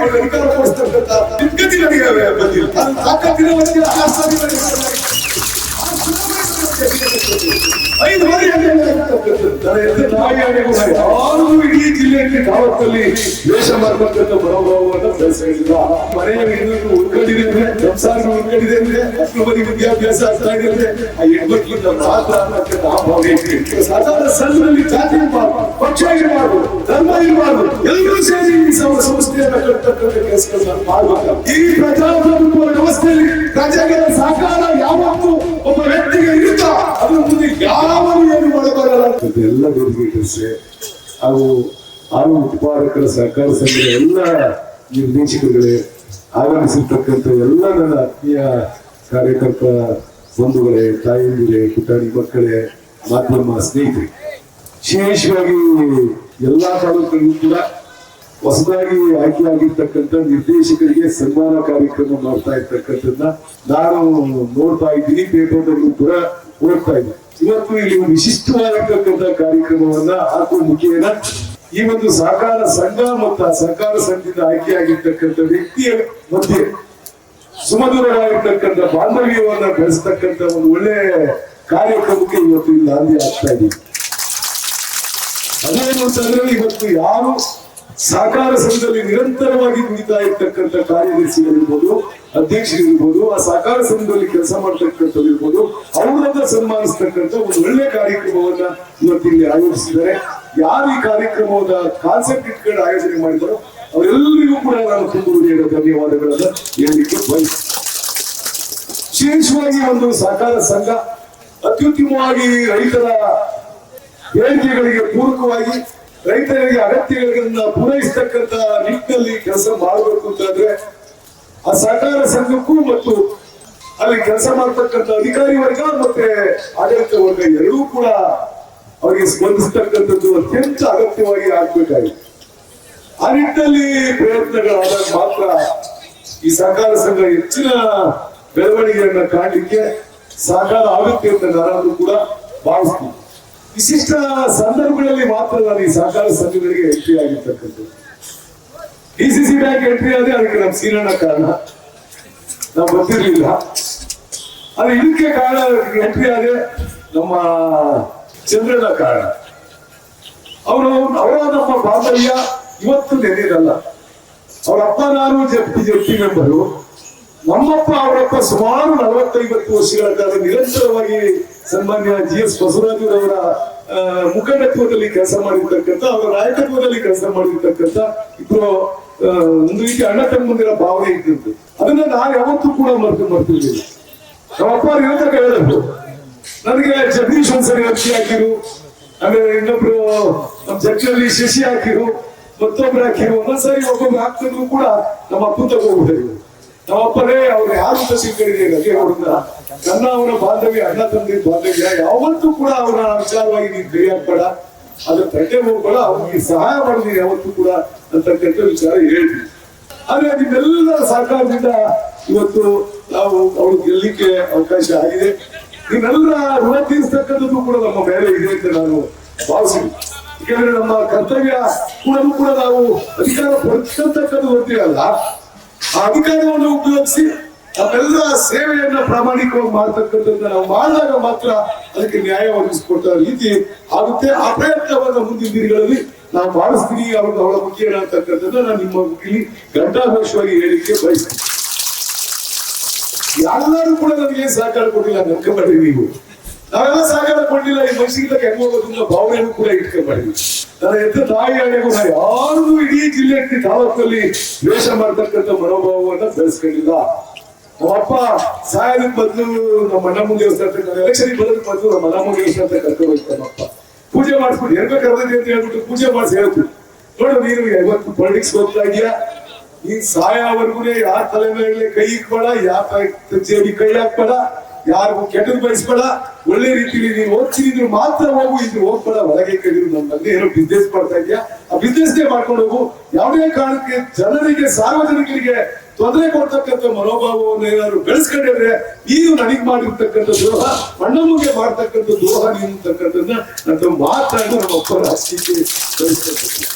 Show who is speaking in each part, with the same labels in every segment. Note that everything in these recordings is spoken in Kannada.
Speaker 1: ಅವ್ರು ಅಧಿಕಾರ ಕೊಡಿಸ್ತಕ್ಕಂಥ ನಿದ್ಗತಿ ನನಗೆ ಬಂದಿಲ್ಲ ಅದು ತಾಕತ್ತಿನ ನನಗೆ ಆಸ್ತಿ ನನಗೆ ಬರಲ್ಲ. ಆ ಚುನಾವಣೆ ಐದು ಬಾರಿ ನನ್ನ ಎದುರು ನಾಯಿ ಆನೆಗೂ ನಾನು ಯಾರಿಗೂ ಇಡೀ ಜಿಲ್ಲೆಯಲ್ಲಿ ಕಾವತ್ತಲ್ಲಿ ವೇಷ ಬರಬಹುದಾದ ಕೆಲಸ ಇಲ್ಲ. ಮನೆಯ ಇನ್ನೊಂದು ಉಳ್ಕೊಂಡಿದೆ ಅಂದ್ರೆ, ಸಂಸಾರ ಉಳ್ಕೊಂಡಿದೆ ಅಂದ್ರೆ ಅಷ್ಟು ಬರೀ ವಿದ್ಯಾಭ್ಯಾಸ ಆಗ್ತಾ ಇದೆ ಆ ಹೆಣ್ಮಕ್ಳಿಂದ ಮಾತ್ರ ಅನ್ನತಕ್ಕಂಥ ಆ. ಸಾಧಾರಣ ಸಂಘದಲ್ಲಿ ಜಾತಿ ಇರಬಾರ್ದು ಪಕ್ಷ ಇರಬಾರ್ದು, ಧರ್ಮ ಇರಬಾರ್ದು, ಎಲ್ಲರೂ ಸೇರಿ ಈ ಸಂಸ್ಥೆಯನ್ನ ಕಟ್ಟತಕ್ಕಂಥ ಕೆಲಸಗಳನ್ನ ಮಾಡಬೇಕು ಈ ಪ್ರಜಾಪ್ರಭುತ್ವ ವ್ಯವಸ್ಥೆಯಲ್ಲಿ ಪ್ರಜೆಗಳ ಸಹಕಾರ ಯಾವತ್ತು ಒಬ್ಬ ವ್ಯಕ್ತಿಗೆ ಇರುತ್ತಾ? ಅದ್ರ ಮುಂದೆ ಯಾವ ಏನು ಎಲ್ಲ ಡೆಲಿಗೇಟರ್ಸ್ ಹಾಗೂ ಹಾಲು ಉತ್ಪಾದಕರ ಸಹಕಾರ ಸಂಘದ ಎಲ್ಲ ನಿರ್ದೇಶಕರುಗಳೇ ಆಗಮಿಸಿರ್ತಕ್ಕಂಥ ಎಲ್ಲ ನನ್ನ ಆತ್ಮೀಯ ಕಾರ್ಯಕರ್ತ ಬಂಧುಗಳೇ, ತಾಯಂದಿರೇ, ಪುಟಾಣಿ ಮಕ್ಕಳೇ, ಮಾಧ್ಯಮ ಸ್ನೇಹಿತರೆ, ವಿಶೇಷವಾಗಿ ಎಲ್ಲ ತಾಲೂಕುಗಳಿಗೂ ಕೂಡ ಹೊಸದಾಗಿ ಆಯ್ಕೆಯಾಗಿರ್ತಕ್ಕಂಥ ನಿರ್ದೇಶಕರಿಗೆ ಸನ್ಮಾನ ಕಾರ್ಯಕ್ರಮ ಮಾಡ್ತಾ ಇರ್ತಕ್ಕಂಥದ್ದನ್ನ ನಾನು ನೋಡ್ತಾ ಇದ್ದೀನಿ, ಪೇಪರ್ನಲ್ಲೂ ಕೂಡ ಓದ್ತಾ ಇದ್ದೀನಿ. ಇವತ್ತು ಇಲ್ಲಿ ವಿಶಿಷ್ಟವಾಗಿರ್ತಕ್ಕಂಥ ಕಾರ್ಯಕ್ರಮವನ್ನ ಹಾಕುವ ಮುಖೇನ ಈ ಒಂದು ಸಹಕಾರ ಸಂಘ ಮತ್ತು ಆ ಸಹಕಾರ ಸಂಘದಿಂದ ಆಯ್ಕೆಯಾಗಿರ್ತಕ್ಕಂಥ ವ್ಯಕ್ತಿಯ ಮಧ್ಯೆ ಸುಮಧುರವಾಗಿರ್ತಕ್ಕಂಥ ಬಾಂಧವ್ಯವನ್ನ ಬೆಳೆಸ್ತಕ್ಕಂಥ ಒಂದು ಒಳ್ಳೆ ಕಾರ್ಯಕ್ರಮಕ್ಕೆ ಇವತ್ತು ಇಲ್ಲಿ ಆಗ್ತಾ ಇದೆ. ಅದೇನು ಅಂತಂದ್ರೆ ಇವತ್ತು ಯಾರು ಸಹಕಾರ ಸಂಘದಲ್ಲಿ ನಿರಂತರವಾಗಿ ದುಡಿತಾ ಇರ್ತಕ್ಕಂಥ ಕಾರ್ಯದರ್ಶಿಗಳಿರ್ಬೋದು ಅಧ್ಯಕ್ಷರಿರ್ಬೋದು ಆ ಸಹಕಾರ ಸಂಘದಲ್ಲಿ ಕೆಲಸ ಮಾಡ್ತಕ್ಕಂಥದ್ದು ಇರ್ಬೋದು, ಅವರನ್ನ ಸನ್ಮಾನಿಸ್ತಕ್ಕಂಥ ಒಂದು ಒಳ್ಳೆ ಕಾರ್ಯಕ್ರಮವನ್ನ ಇವತ್ತು ಇಲ್ಲಿ ಆಯೋಜಿಸಿದ್ದಾರೆ. ಯಾರು ಈ ಕಾರ್ಯಕ್ರಮದ ಕಾನ್ಸೆಪ್ಟ್ ಇಟ್ಕೊಂಡು ಆಯೋಜನೆ ಮಾಡಿದ್ರು ಅವರೆಲ್ಲರಿಗೂ ಕೂಡ ನಾನು ತುಂಬ ಹೃದಯದ ಧನ್ಯವಾದಗಳನ್ನ ಹೇಳಲಿಕ್ಕೆ ವಿಶೇಷವಾಗಿ ಒಂದು ಸಹಕಾರ ಸಂಘ ಅತ್ಯುತ್ತಮವಾಗಿ ರೈತರ ಬೇಡಿಕೆಗಳಿಗೆ ಪೂರಕವಾಗಿ ರೈತರಿಗೆ ಅಗತ್ಯಗಳನ್ನ ಪೂರೈಸತಕ್ಕಂತ ನಿಟ್ಟಿನಲ್ಲಿ ಕೆಲಸ ಮಾಡಬೇಕು ಅಂತಂದ್ರೆ ಆ ಸಹಕಾರ ಸಂಘಕ್ಕೂ ಮತ್ತು ಅಲ್ಲಿ ಕೆಲಸ ಮಾಡ್ತಕ್ಕಂಥ ಅಧಿಕಾರಿ ವರ್ಗ ಮತ್ತೆ ಆಡಳಿತ ವರ್ಗ ಎರಡೂ ಕೂಡ ಅವರಿಗೆ ಸ್ಪಂದಿಸ್ತಕ್ಕಂಥದ್ದು ಅತ್ಯಂತ ಅಗತ್ಯವಾಗಿ ಆಗ್ಬೇಕಾಗಿದೆ. ಆ ನಿಟ್ಟಿನಲ್ಲಿ ಪ್ರಯತ್ನಗಳಾದಾಗ ಮಾತ್ರ ಈ ಸಹಕಾರ ಸಂಘ ಹೆಚ್ಚಿನ ಬೆಳವಣಿಗೆಯನ್ನ ಕಾಣಲಿಕ್ಕೆ ಸಹಕಾರ ಆಗುತ್ತೆ ಅಂತ ನಾನಾದ್ರೂ ಕೂಡ ಭಾವಿಸ್ತೀನಿ. ವಿಶಿಷ್ಟ ಸಂದರ್ಭಗಳಲ್ಲಿ ಮಾತ್ರ ನಾನು ಈ ಸಹಕಾರ ಸಂಘಗಳಿಗೆ ಎಂಟ್ರಿ ಆಗಿರ್ತಕ್ಕಂಥದ್ದು. ಡಿಸಿಸಿ ಬ್ಯಾಂಕ್ ಎಂಟ್ರಿ ಆದ್ರೆ ಅದಕ್ಕೆ ನಮ್ಮ ಸೀನಣ್ಣ ಕಾರಣ. ನಾವು ಗೊತ್ತಿರ್ಲಿಲ್ಲ ಅದು ಇದಕ್ಕೆ ಕಾರಣ ಎಂಟ್ರಿ ಆದ್ರೆ ನಮ್ಮ ಚಂದ್ರನ ಕಾರಣ. ಅವರು ಅವರ ನಮ್ಮ ಬಾಂಧವ್ಯ ಇವತ್ತು ನೆನೆಯಲ್ಲ. ಅವರ ಅಪ್ಪ ನಾನು ಜಪ್ತಿ ಜಪ್ತಿ ಮೆಂಬರು ನಮ್ಮಪ್ಪ, ಅವರಪ್ಪ ಸುಮಾರು ನಲವತ್ತೈವತ್ತು ವರ್ಷಗಳ ಕಾಲ ನಿರಂತರವಾಗಿ ಸನ್ಮಾನ್ಯ ಜಿ ಎಸ್ ಬಸವರಾಜರವರ ಮುಖಂಡತ್ವದಲ್ಲಿ ಕೆಲಸ ಮಾಡಿರ್ತಕ್ಕಂಥ ಅವರ ನಾಯಕತ್ವದಲ್ಲಿ ಕೆಲಸ ಮಾಡಿರ್ತಕ್ಕಂಥ ಇಬ್ರು ಆ, ಒಂದು ರೀತಿ ಅಣ್ಣ ತಮ್ಮಂದಿರ ಭಾವನೆ ಇದ್ದಿದ್ದು. ಅದನ್ನ ನಾನು ಯಾವತ್ತೂ ಕೂಡ ಮರ್ತು ಮರ್ತಿರ್ಲಿಲ್ಲ. ನಮ್ಮಪ್ಪ ಇರತಕ್ಕ ಹೇಳಿದ್ರು ನನಗೆ ಜಗದೀಶ್ ಒಂದ್ಸರಿ ಅಕ್ಷಿ ಹಾಕಿರು ಆಮೇಲೆ ಇನ್ನೊಬ್ರು ನಮ್ಮ ಜಗ್ಗಲ್ಲಿ ಶಶಿ ಹಾಕಿರು ಮತ್ತೊಬ್ರು ಹಾಕಿರು ಒಂದೊಂದ್ಸರಿ ಒಬ್ಬೊಬ್ರು ಹಾಕ್ತಿದ್ರು ಕೂಡ ನಮ್ಮ ಅಪ್ಪ ತಗೋಬಿಟ್ಟಿದ್ರು ನಮ್ಮ ಅಪ್ಪನೇ ಅವ್ರು ಯಾರು ಅಂತ ಅದೇ ಅವ್ರನ್ನ ನನ್ನ ಅವರ ಬಾಂಧವ್ಯ, ಅಣ್ಣ ತಂದೆ ಬಾಂಧವ್ಯ, ಯಾವತ್ತೂ ಕೂಡ ಅವರ ವಿಚಾರವಾಗಿ ನೀನು ಕೈ ಹಾಕ್ಬೇಡ ಅದ್ರ ತಟ್ಟೆ ಹೋಗ್ಬೇಡ ಅವ್ರಿಗೆ ಸಹಾಯ ಮಾಡಿದೀನಿ ಯಾವತ್ತೂ ಕೂಡ ಅಂತಕ್ಕಂಥ ವಿಚಾರ ಹೇಳ್ತೀನಿ ಆದ್ರೆ ನಿಮ್ಮೆಲ್ಲರ ಸರ್ಕಾರದಿಂದ ಇವತ್ತು ನಾವು ಅವ್ರು ಗೆಲ್ಲಿಕ್ಕೆ ಅವಕಾಶ ಆಗಿದೆ. ಇನ್ನೆಲ್ಲ ಋಣ ತೀರಿಸ್ತಕ್ಕಂಥದ್ದು ಕೂಡ ನಮ್ಮ ಮೇಲೆ ಇದೆ ಅಂತ ನಾನು ಭಾವಿಸಿದ್ವಿ ಯಾಕಂದ್ರೆ ನಮ್ಮ ಕರ್ತವ್ಯ ಕೂಡ ಕೂಡ ನಾವು ಅಧಿಕಾರ ಪಡೆತಕ್ಕಂಥದ್ದು ಗೊತ್ತಿರಲ್ಲ ಆ ಅಧಿಕಾರವನ್ನು ಉಪಯೋಗಿಸಿ ನಮ್ಮೆಲ್ಲ ಸೇವೆಯನ್ನ ಪ್ರಾಮಾಣಿಕವಾಗಿ ಮಾಡ್ತಕ್ಕಂಥದ್ದನ್ನ ನಾವು ಮಾಡಿದಾಗ ಮಾತ್ರ ಅದಕ್ಕೆ ನ್ಯಾಯ ಒದಗಿಸಿಕೊಡ್ತಾ ರೀತಿ ಆಗುತ್ತೆ. ಆ ಮುಂದಿನ ದಿನಗಳಲ್ಲಿ ನಾವು ಮಾಡಿಸ್ತೀನಿ. ಅವ್ರಿಗೆ ಅವಳ ಮುಖ್ಯ ಅಂತಕ್ಕಂಥದ್ದು ನಾನು ನಿಮ್ಮ ಇಲ್ಲಿ ಘಂಟಾಘೋಷವಾಗಿ ಹೇಳಿಕೆ ಬಯಸ್ತೀನಿ. ಎಲ್ಲರೂ ಕೂಡ ನನಗೆ ಸಹಕಾರ ಕೊಟ್ಟಿಲ್ಲ ನಂಬ್ಕೊಂಡ್ರಿ ನೀವು. ನಾವೆಲ್ಲ ಸಹಕಾರ ಕೊಟ್ಟಿಲ್ಲ ಈ ಮನುಷ್ಯಗಿಂತ ಹೆಂಗ್ ಹೋಗೋದ್ರಿಂದ ಭಾವನೆಯನ್ನು ಕೂಡ ಇಟ್ಕೊಂಡ್ಬಾರ್ದು ನನ್ನ ಎದ್ದ ತಾಯಿ ಹಣೆಗೂ ನಾ ಯಾರಿಗೂ ಇಡೀ ಜಿಲ್ಲೆಯಲ್ಲಿ ತಾಲೂಕಲ್ಲಿ ದ್ವೇಷ ಮಾಡ್ತಕ್ಕಂಥ ಮನೋಭಾವವನ್ನು ಬೆಳೆಸ್ಕೊಂಡಿಲ್ಲ. ನಮ್ಮಪ್ಪ ಸಾಯೋದಕ್ಕೆ ಬದಲು ನಮ್ಮ ಅಣ್ಣಮ್ಮ ದೇವಸ್ಥಾನ ಎಲೆಕ್ಷನ್ ಬರೋದಕ್ಕೆ ಬದಲು ನಮ್ಮ ಅಣ್ಣಮ್ಮ ದೇವಸ್ಥಾನ ಕರ್ಕೊಂಡು ಹೋಗ್ತಾನೆ ಅಪ್ಪ. ಪೂಜೆ ಮಾಡಿಸ್ಬಿಟ್ಟು ಹೆಂಗ ಕರೆದಿದೆ ಅಂತ ಹೇಳ್ಬಿಟ್ಟು ಪೂಜೆ ಮಾಡಿಸಿ ಹೇಳ್ಬಿಟ್ಟು. ನೋಡು, ನೀನು ಇವತ್ತು ಪೊಲಿಟಿಕ್ಸ್ ಹೋಗ್ತಾ ಇದೀಯಾ? ನೀನ್ ಸಾಯೋವರೆಗೂ ಯಾರ ತಲೆ ಮೇಲೆ ಕೈ ಇಕ್ಬೇಡ, ಯಾರ ಜೇಬಿ ಕೈ ಹಾಕ್ಬೇಡ, ಯಾರಿಗೂ ಕೆಟ್ಟದ್ ಬಯಸ್ಬೇಡ. ಒಳ್ಳೆ ರೀತಿಲಿ ನೀನು ಓದ್ತಿದ್ರು ಮಾತ್ರ ಹೋಗು, ಇದ್ರು ಹೋಗ್ಬೇಡ. ಒಳಗೆ ಕೈದ್ರು ನಮ್ಮಲ್ಲಿ ಏನೋ ಬಿಸ್ನೆಸ್ ಮಾಡ್ತಾ ಇದೆಯಾ. ಆ ಬಿಸ್ನೆಸ್ ಮಾಡ್ಕೊಂಡು ಹೋಗು. ಯಾವುದೇ ಕಾರಣಕ್ಕೆ ಜನರಿಗೆ, ಸಾರ್ವಜನಿಕರಿಗೆ ತೊಂದರೆ ಕೊಡ್ತಕ್ಕಂಥ ಮನೋಭಾವವನ್ನು ಏನಾದ್ರು ಬೆಳೆಸ್ಕೊಂಡಿದ್ರೆ ನೀವು ನನಗೆ ಮಾಡಿರ್ತಕ್ಕಂಥ ದ್ರೋಹ, ಅಣ್ಣಮ್ಮಗೆ ಮಾಡ್ತಕ್ಕಂಥ ದ್ರೋಹ ನೀನು ಅಂತಕ್ಕಂಥದ್ದನ್ನ ನನ್ನ ಮಾತಾಡಿ ನಮ್ಮ ಅಪ್ಪ ರಾಜಕೀಯಕ್ಕೆ ಬೆಳೆಸ್ತಕ್ಕಂಥ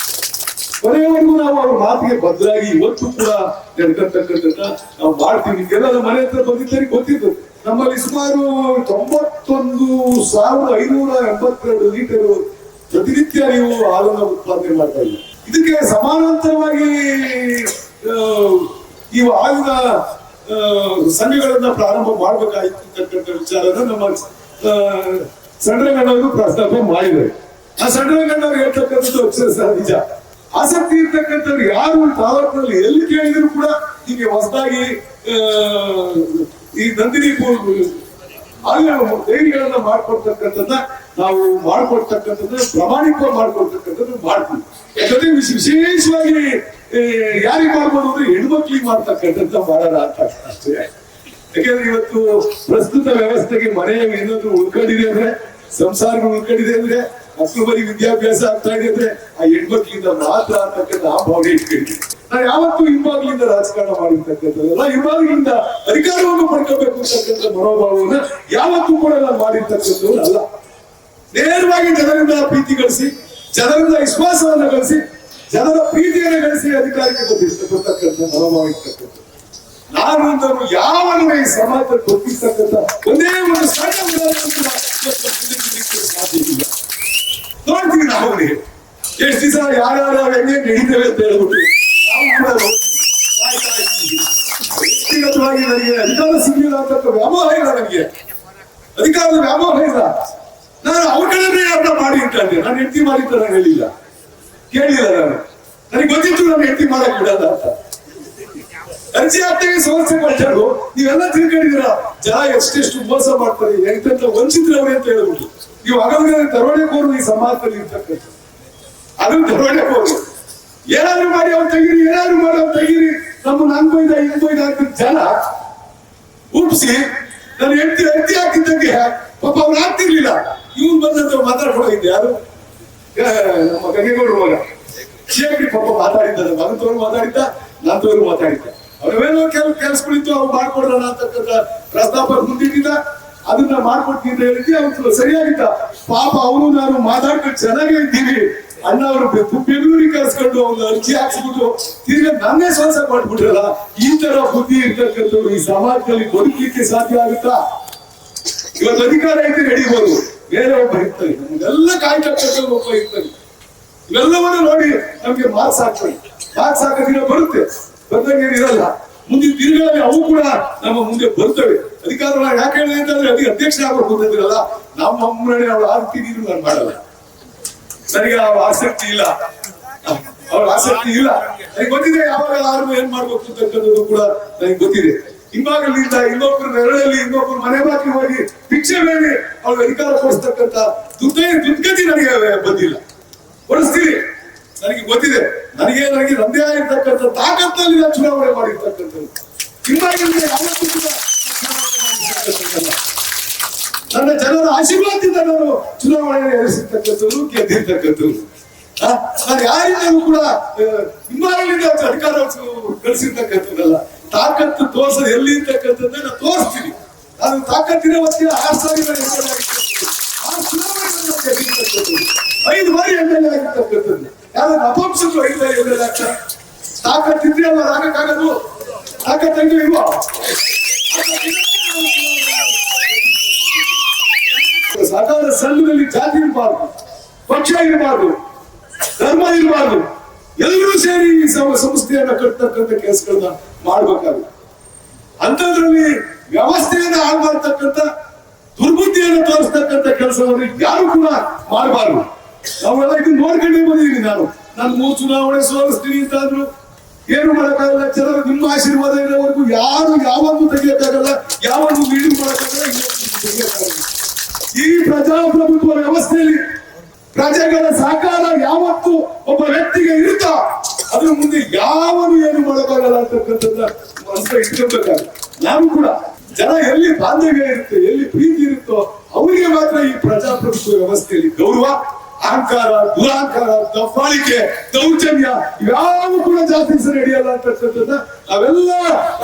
Speaker 1: ಕೊನೆಯವರೆಗೂ ನಾವು ಅವ್ರ ಮಾತಿಗೆ ಬದಲಾಗಿ ಇವತ್ತು ಕೂಡ ನಡ್ಕಂತಕ್ಕಂಥದ್ದನ್ನ ನಾವು ಮಾಡ್ತೀವಿ. ನಿಮ್ಗೆಲ್ಲ ಮನೆ ಹತ್ರ ಬಂದಿದ್ದರಿಗೆ ಗೊತ್ತಿತ್ತು ನಮ್ಮಲ್ಲಿ ಸುಮಾರು ತೊಂಬತ್ತೊಂದು ಸಾವಿರದ ಐನೂರ ಎಂಬತ್ತೆರಡು ಲೀಟರ್ ಪ್ರತಿನಿತ್ಯ ನೀವು ಹಾಲನ್ನ ಉತ್ಪಾದನೆ ಮಾಡ್ತಾ ಇದ್ದೀವಿ ಇದಕ್ಕೆ ಸಮಾನಾಂತರವಾಗಿ ಈ ಆಯುಧ ಸಂಘಗಳನ್ನ ಪ್ರಾರಂಭ ಮಾಡ್ಬೇಕಾಯ್ತಕ್ಕಂಥ ವಿಚಾರನ ನಮ್ಮ ಆ, ಸಂಡ್ರಂಗಣ್ಣವರು ಪ್ರಸ್ತಾಪ ಮಾಡಿದ್ದಾರೆ. ಆ ಸಂಡ್ರಂಗಣ್ಣವ್ರು ಹೇಳ್ತಕ್ಕಂಥದ್ದು ಅಕ್ಷರಶಃ ನಿಜ ಆಸಕ್ತಿ ಇರ್ತಕ್ಕಂಥವ್ರು ಯಾರು ತಾಲೂಕಿನಲ್ಲಿ ಎಲ್ಲಿ ಕೇಳಿದ್ರು ಕೂಡ ಹೀಗೆ ಹೊಸದಾಗಿ ಈ ನಂದಿನಿ ಡೈರಿಗಳನ್ನ ಮಾಡ್ಕೊಡ್ತಕ್ಕಂಥದ್ದ ನಾವು ಮಾಡ್ಕೊಡ್ತಕ್ಕಂಥದ್ದು ಪ್ರಾಮಾಣಿಕವಾಗಿ ಮಾಡ್ಕೊಡ್ತಕ್ಕಂಥದ್ದು ಮಾಡ್ತೀವಿ. ಯಾಕಂದ್ರೆ ವಿಶೇಷವಾಗಿ ಯಾರಿಗೆ ಮಾಡ್ಬೋದು ಅಂದ್ರೆ ಹೆಣ್ಮಕ್ಳಿಗೆ ಮಾಡ್ತಕ್ಕಂಥದ್ದು ಮಾಡೋಣ ಅಂತ ಅಷ್ಟೇ. ಯಾಕಂದ್ರೆ ಇವತ್ತು ಪ್ರಸ್ತುತ ವ್ಯವಸ್ಥೆಗೆ ಮನೆ ಏನಾದ್ರು ಉಳ್ಕೊಂಡಿದೆ ಅಂದ್ರೆ, ಸಂಸಾರಗಳು ಉಳ್ಕೊಂಡಿದೆ ಅಂದ್ರೆ, ಮಕ್ಕಳು ಬರೀ ವಿದ್ಯಾಭ್ಯಾಸ ಆಗ್ತಾ ಇದೆ ಅಂದ್ರೆ, ಆ ಹೆಣ್ಮಕ್ಳಿಂದ ಮಾತ್ರ ಅಂತಕ್ಕಂಥ ಆ ಭಾವನೆ ಇಟ್ಕೊಂಡಿದ್ವಿ ನಾವು ಯಾವತ್ತೂ ಹಿಂಬಾಗ್ಲಿಂದ ರಾಜಕಾರಣ ಮಾಡಿರ್ತಕ್ಕಂಥದ್ದಲ್ಲ ಹಿಂಬಾಗ್ಲಿಂದ ಅಧಿಕಾರವನ್ನು ಪಡ್ಕೋಬೇಕು ಅಂತಕ್ಕಂಥ ಮನೋಭಾವವನ್ನ ಯಾವತ್ತೂ ಕೂಡ ನಾನು ಮಾಡಿರ್ತಕ್ಕಂಥವ್ರು ಅಲ್ಲ. ನೇರವಾಗಿ ಜನರಿಂದ ಪ್ರೀತಿ ಗಳಿಸಿ, ಜನರಿಂದ ವಿಶ್ವಾಸವನ್ನ ಗಳಿಸಿ ಜನರ ಪ್ರೀತಿಯನ್ನು ಗಳಿಸಿ ಅಧಿಕಾರಕ್ಕೆ ಬಂದಿರ್ತ ಬರ್ತಕ್ಕಂಥ ಮನೋಭಾವ ಇರ್ತಕ್ಕಂಥ ನಾನು ಅಂತವನು ಯಾವನು ಈ ಸಮಾಜದಲ್ಲಿ ಗೊತ್ತಿರ್ತಕ್ಕಂಥ ಒಂದೇ ಒಂದು ಸಣ್ಣ ಸಾಧ್ಯವಿಲ್ಲ ನೋಡ್ತೀವಿ ನಾವು ಅವರಿಗೆ ಎಷ್ಟು ದಿವಸ ಯಾರ್ಯಾರು ಹೆಂಗೆ ನಡೀತೇವೆ ಅಂತ ಹೇಳ್ಬಿಟ್ಟು. ವ್ಯಕ್ತಿಗತವಾಗಿ ನನಗೆ ಅಧಿಕಾರ ಸಿಗಲಿಲ್ಲ ಅಂತ ವ್ಯಾಮೋಹ ಇಲ್ಲ ನನಗೆ. ಅಧಿಕಾರದ ವ್ಯಾಮೋಹ ಇಲ್ಲ. ನಾನು ಅವ್ರ ಕಡೆನೇ ಅರ್ಥ ಮಾಡಿ ಅಂದೆ. ನಾನು ಹೆಂಡತಿ ಮಾಡಿ ಅಂತ ನಾನು ಹೇಳಿಲ್ಲ. ಕೇಳಿಲ್ಲ ಗೊತ್ತಿತ್ತು ನಾನು ಹೆಂಡತಿ ಮಾಡಕ್ ಬಿಡಲ್ಲ ಅರ್ಜಿ ಹಾಕ್ತೇವೆ, ಸಮಸ್ಯೆ ಮಾಡ್ತಾರೋ ನೀವೆಲ್ಲ ತಿಳ್ಕೊಂಡಿದ್ದೀರಾ? ಜನ ಎಷ್ಟೆಷ್ಟು ಮೋಸ ಮಾಡ್ತಾರೆ, ಎಂತೆಂತ ವಂಚಿತರವ್ರೆ ಅಂತ ಹೇಳ್ಬಿಟ್ಟು. ನೀವು ಹಾಗಾದ್ರೆ ದರೋಡೆಕೋರು ಈ ಸಮಾಜದಲ್ಲಿ ಇರ್ತಕ್ಕಂಥ ಅದು ದರೋಡೆಕೋರು ಏನಾದ್ರು ಮಾಡಿ ಅವ್ರು ತೆಗೀರಿ, ಏನಾದ್ರು ಮಾಡಿ ಅವ್ರು ತೆಗೀರಿ. ನಮ್ಮ ಅನ್ಕೊಯ್ದ ಹಿಂಕೊಯ್ದ ಅಂತ ಜನ ಉಪ್ಸಿ ನಾನು ಹೆಂಡತಿ ಹೆಂಡತಿ ಹಾಕಿದ್ದಂಗೆ ಪಾಪ ಅವ್ರು ಆಗ್ತಿರ್ಲಿಲ್ಲ. ಇವ್ನು ಬಂದಂತ ಮಾತಾಡ್ಕೊಂಡಿದ್ದೆ ಯಾರು? ನಮ್ಮ ಗಂಗೇಗೌಡರು ಮಗ. ಶೇಖರಿ ಪಾಪ ಮಾತಾಡಿದ್ದ ಮಗನ್ ತೋರು ಮಾತಾಡಿದ್ದ ನಂತವ್ರು ಮಾತಾಡಿದ್ದ. ಅವ್ರವೇನೋ ಕೆಲವು ಕೆಲಸಗಳಿತ್ತು, ಅವ್ರು ಮಾಡ್ಕೊಡೋಣ ಅಂತಕ್ಕಂಥ ಪ್ರಸ್ತಾಪ ಮುಂದಿಟ್ಟಿದ್ದ. ಅದನ್ನ ಮಾಡ್ಕೊಡ್ತೀನಿ ಅಂತ ಹೇಳಿದ್ದೆ ಅವ್ರು ಸರಿಯಾಗಿದ್ದ. ಪಾಪ ಅವರು ನಾನು ಮಾತಾಡ್ಕೊಂಡು ಚೆನ್ನಾಗೇ ಇದ್ದೀವಿ. ಅಣ್ಣ ಅವರು ಬೆಂಗಳೂರಿಗೆ ಕರೆಸ್ಕೊಂಡು ಅವ್ನು ಅರ್ಜಿ ಹಾಕ್ಸ್ಬಿಟ್ಟು ತಿರ್ಗಾ ನನ್ನೇ ಶ್ವಾಸ ಮಾಡ್ಬಿಟ್ರಲ್ಲ, ಈ ತರ ಬುದ್ಧಿ ಇರ್ತಕ್ಕಂಥವ್ರು ಈ ಸಮಾಜದಲ್ಲಿ ಬದುಕಲಿಕ್ಕೆ ಸಾಧ್ಯ ಆಗುತ್ತಾ? ಇವತ್ತು ಅಧಿಕಾರ ಐತೆ ನಡೀಬಹುದು ಬೇರೆ ಒಬ್ಬ ಇರ್ತಾನೆ ನಮ್ಗೆಲ್ಲ ಕಾಯ್ತಕ್ಕಂಥ ಒಬ್ಬ ಇರ್ತಾನೆ ಇವೆಲ್ಲವನ್ನು ನೋಡಿ ನಮ್ಗೆ ಮಾರ್ಕ್ಸ್ ಹಾಕ್ತೀವಿ ಮಾರ್ಕ್ಸ್ ಹಾಕೋ ಬರುತ್ತೆ. ಬಂದಂಗೆ ಇರಲ್ಲ. ಮುಂದಿನ ದಿನಗಳಲ್ಲಿ ಅವು ಕೂಡ ನಮ್ಮ ಮುಂದೆ ಬರ್ತವೆ. ಅಧಿಕಾರ ಯಾಕೆ ಹೇಳಿದೆ ಅಂತಂದ್ರೆ ಅದಕ್ಕೆ ಅಧ್ಯಕ್ಷ ಆಗ್ಬೇಕು ಅಂತಂದ್ರಲ್ಲ ನಮ್ಮ ಅಮ್ಮನೇ ಅವಳು ಆಗ್ತೀನಿ ನಾನು ಮಾಡಲ್ಲ. ನನಗೆ ಆ ಆಸಕ್ತಿ ಇಲ್ಲ. ಅವ್ರ ಆಸಕ್ತಿ ಇಲ್ಲ. ನನಗೆ ಗೊತ್ತಿದೆ ಯಾವಾಗ ಯಾರು ಏನ್ ಮಾಡ್ಬೇಕು ಅಂತಕ್ಕಂಥದ್ದು ಕೂಡ ನನಗೆ ಗೊತ್ತಿದೆ. ಹಿಂಭಾಗಲಿಂದ ಇನ್ನೊಬ್ರು ನೆರಳಲ್ಲಿ ಇನ್ನೊಬ್ರು ಮನೆ ಬಾಕಿ ಹೋಗಿ ಭಿಕ್ಷೆ ಮೇಲೆ ಅವಳು ಅಧಿಕಾರ ಕೊಡಿಸ್ತಕ್ಕಂಥ ದುರ್ಗತಿ ನನಗೆ ಬಂದಿಲ್ಲ. ಕೊಡಿಸ್ತೀನಿ ನನಗೆ ಗೊತ್ತಿದೆ, ನನಗೆ ನನಗೆ ನಂದೇ ಆಗಿರ್ತಕ್ಕಂಥ ತಾಕತ್ತಲ್ಲಿ ನಾನು ಚುನಾವಣೆ ಮಾಡಿರ್ತಕ್ಕಂಥದ್ದು. ಚುನಾವಣೆ. ನನ್ನ ಜನರ ಆಶೀರ್ವಾದದಿಂದ ನಾನು ಚುನಾವಣೆ ಎದುರಿಸಿರ್ತಕ್ಕಂಥದ್ದು, ಗೆದ್ದಿರ್ತಕ್ಕಂಥದ್ದು. ನಾನು ಯಾರಿಂದಲೂ ಕೂಡ ಹಿಂಬಾಲಿಂದ ಅಧಿಕಾರ ಗಳಿಸಿರ್ತಕ್ಕಂಥದ್ದಲ್ಲ. ತಾಕತ್ತು ತೋರ್ಸೋದು ಎಲ್ಲಿ ಇರ್ತಕ್ಕಂಥದ್ದು ನಾನು ತೋರಿಸ್ತೀನಿ. ನಾನು ತಾಕತ್ತಿನ ಹೊತ್ತಿನ ಆರು ಸಾವಿರ ಚುನಾವಣೆ ಎಲ್ ಆ ಚುನಾವಣೆಯನ್ನು ನಾನು ಗೆದ್ದಿರ್ತಕ್ಕಂಥದ್ದು. ಐದು ಬಾರಿ ಎಂ ಎಲ್ ಎ ಆಗಿರ್ತಕ್ಕಂಥದ್ದು ಯಾರು ಅಪಂಸಗಳು ಐದು ಬಾರಿ ಎಂ ಎಲ್ ಎ ಆಗ್ತಾರೆ ತಾಕತ್ತಿದ್ರೆ ಅಲ್ಲ ಆಗಕ್ಕಾಗದು ಇಲ್ವಾ? ಸಹಕಾರ ಸಂಘದಲ್ಲಿ ಜಾತಿ ಇರಬಾರ್ದು, ಪಕ್ಷ ಇರಬಾರ್ದು, ಧರ್ಮ ಇರಬಾರ್ದು. ಎಲ್ಲರೂ ಸೇರಿ ಈ ಸಂಸ್ಥೆಯನ್ನ ಕಟ್ಟತಕ್ಕಂಥ ಕೆಲಸಗಳನ್ನ ಮಾಡ್ಬೇಕಾಗುತ್ತೆ. ಅಂಥದ್ರಲ್ಲಿ ವ್ಯವಸ್ಥೆಯನ್ನ ಹಾಳು ಮಾಡ್ತಕ್ಕಂಥ ದುರ್ಬುದ್ಧಿಯನ್ನು ತೋರಿಸ್ತಕ್ಕಂಥ ಕೆಲಸವನ್ನು ಯಾರು ಕೂಡ ಮಾಡಬಾರ್ದು. ನಾವೆಲ್ಲ ಇದನ್ನ ನೋಡ್ಕೊಂಡೇ ಬಂದಿದ್ದೀನಿ ನಾನು. ನಾನು ಮೂರು ಚುನಾವಣೆ ಸೋಲಿಸ್ತೀನಿ ಅಂತ ಅಂದ್ರು. ಏನು ಮಾಡಕ್ಕಾಗಲ್ಲ. ಜನರ ನಿಮ್ಮ ಆಶೀರ್ವಾದ ಇರೋವರೆಗೂ ಯಾರು ಯಾವಾಗೂ ತೆಗಿಯಕ್ಕಾಗಲ್ಲ. ಯಾವಾಗೂ ಲೀಡ್ ಮಾಡಕ್ಕಾಗಲ್ಲ. ಈ ಪ್ರಜಾಪ್ರಭುತ್ವ ವ್ಯವಸ್ಥೆಯಲ್ಲಿ ಪ್ರಜೆಗಳ ಸಹಕಾರ ಯಾವತ್ತು ಒಬ್ಬ ವ್ಯಕ್ತಿಗೆ ಇರುತ್ತ, ಅದ್ರ ಮುಂದೆ ಯಾವನು ಏನು ಮಾಡೋಕ್ಕಾಗಲ್ಲ ಅಂತಕ್ಕಂಥದ್ದ ಮನಸ್ಸು ಇಟ್ಕೊಳ್ಬೇಕಾಗ ನಾನು ಕೂಡ ಜನ ಎಲ್ಲಿ ಬಾಂಧವ್ಯ ಇರುತ್ತೆ, ಎಲ್ಲಿ ಪ್ರೀತಿ ಇರುತ್ತೋ, ಅವರಿಗೆ ಮಾತ್ರ ಈ ಪ್ರಜಾಪ್ರಭುತ್ವ ವ್ಯವಸ್ಥೆಯಲ್ಲಿ ಗೌರವ ಅಹಂಕಾರ ದುರಹಂಕಾರ ದಬ್ಬಾಳಿಕೆ ದೌರ್ಜನ್ಯ, ಇವ್ಯಾವು ಕೂಡ ಜಾತಿ ನಡೆಯಲ್ಲ ಅಂತಕ್ಕಂಥದ್ದನ್ನ ನಾವೆಲ್ಲ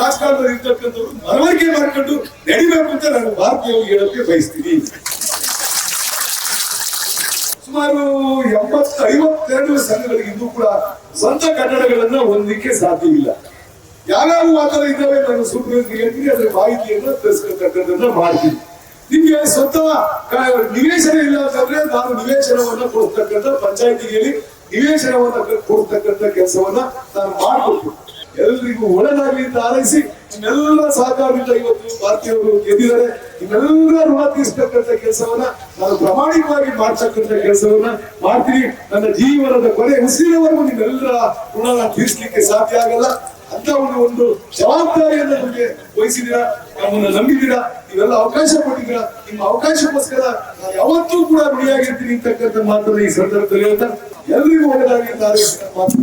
Speaker 1: ರಾಜಕಾರಣದಲ್ಲಿ ಇರ್ತಕ್ಕಂಥವ್ರು ಮನವರಿಕೆ ಮಾಡ್ಕೊಂಡು ನಡಿಬೇಕು ಅಂತ ನಾನು ಭಾರತೀಯವಾಗಿ ಹೇಳೋಕೆ ಬಯಸ್ತೀನಿ. ಸುಮಾರು ಎಂಬತ್ತು ಎಂಬತ್ ಐವತ್ತೆರಡು ಸಂಘಗಳಿಗೆ ಇನ್ನೂ ಕೂಡ ಸ್ವಂತ ಕಟ್ಟಡಗಳನ್ನ ಹೊಂದಲಿಕ್ಕೆ ಇಲ್ಲ. ಯಾವ್ಯಾವ ಆತರ ಇದ್ದಾವೆ ನಾನು ಸುಮ್ಮನೆ ಹೇಳ್ತೀನಿ, ಅದ್ರ ಮಾಹಿತಿಯನ್ನ ತಿಳಿಸ್ಕೊಳ್ತಕ್ಕಂಥದ್ದನ್ನ ಮಾಡ್ತೀನಿ. ನಿಮ್ಗೆ ಸ್ವಂತ ನಿವೇಶನ ಇಲ್ಲ ಅಂತಂದ್ರೆ ನಾನು ನಿವೇಶನವನ್ನ ಕೊಡ್ತಕ್ಕಂಥ ಪಂಚಾಯತಿಗೆ ನಿವೇಶನವನ್ನ ಕೊಡ್ತಕ್ಕಂತ ಕೆಲಸವನ್ನ ನಾನು ಮಾಡ್ಕೊಟ್ಟು ಎಲ್ರಿಗೂ ಒಳ್ಳೆದಾಗ್ಲಿ ಅಂತ ಹಾರೈಸಿ ನಿಮ್ಮೆಲ್ಲ ಸಹಕಾರದಿಂದ ಇವತ್ತು ಭಾರತೀಯರು ಗೆದ್ದಿದ್ದಾರೆ. ನಿಮ್ಮೆಲ್ಲರ ಋಣ ತೀರಿಸ್ತಕ್ಕಂಥ ಕೆಲಸವನ್ನ ನಾನು ಪ್ರಾಮಾಣಿಕವಾಗಿ ಮಾಡ್ತಕ್ಕಂಥ ಕೆಲಸವನ್ನ ಮಾಡ್ತೀನಿ. ನನ್ನ ಜೀವನದ ಕೊನೆ ಉಸಿರಿನವರೆಗೂ ನಿಮ್ಮೆಲ್ಲರ ಋಣ ತೀರಿಸಲಿಕ್ಕೆ ಸಾಧ್ಯ ಆಗಲ್ಲ. ಅಂತ ಒಂದು ಒಂದು ಜವಾಬ್ದಾರಿಯನ್ನು ನಮಗೆ ವಹಿಸಿದ್ದೀರಾ? ನಮ್ಮನ್ನ ನಂಬಿದ್ದೀರಾ? ನೀವೆಲ್ಲ ಅವಕಾಶ ಕೊಟ್ಟಿದ್ದೀರಾ? ನಿಮ್ಮ ಅವಕಾಶಕ್ಕೋಸ್ಕರ ನಾನು ಯಾವತ್ತೂ ಕೂಡ ಋಣಿಯಾಗಿರ್ತೀನಿ ಅಂತಕ್ಕಂಥ ಮಾತನ್ನ ಈ ಸಂದರ್ಭದಲ್ಲಿ ಹೇಳ್ತಾ ಎಲ್ರಿಗೂ ನಾನು ಮಾತು